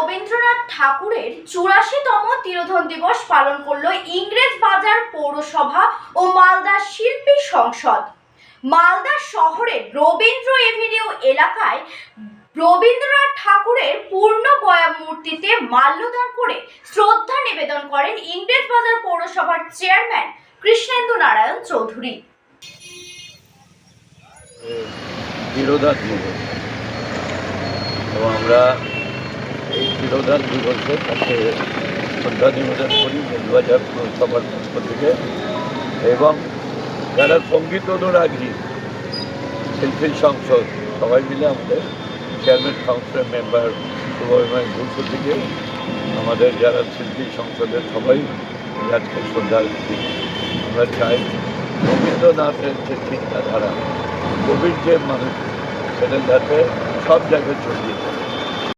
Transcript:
রবীন্দ্রনাথ ঠাকুরের চুরাশিতম তিরোধন দিবস পালন করল ইংরেজ বাজার পৌরসভা ও মালদা শিল্পী সংসদ। মালদা শহরের রবীন্দ্র এভিনিউ এলাকায় রবীন্দ্রনাথ ঠাকুরের পূর্ণ বয়া মূর্তিতে মাল্যদান করে শ্রদ্ধা নিবেদন করেন ইংরেজ বাজার পৌরসভার চেয়ারম্যান কৃষ্ণেন্দু নারায়ণ চৌধুরী। আমরা এই তিরোধান দিবসে তাকে শ্রদ্ধা নিবেদন করি দু হাজার পৌরসভার পক্ষ থেকে। এবং যারা সংগীত অনুরাগী শিল্পী সংসদ, সবাই মিলে আমাদের চেয়ারম্যান কাউন্সিলের মেম্বার শুভময় ঘোষ থেকে আমাদের যারা শিল্পী সংসদের সবাই আজকে শ্রদ্ধা আমরা চাই রবীন্দ্রনাথের যে চিন্তাধারা, কবির যে মানুষ সেটা যাতে সব জায়গায় ছড়িয়ে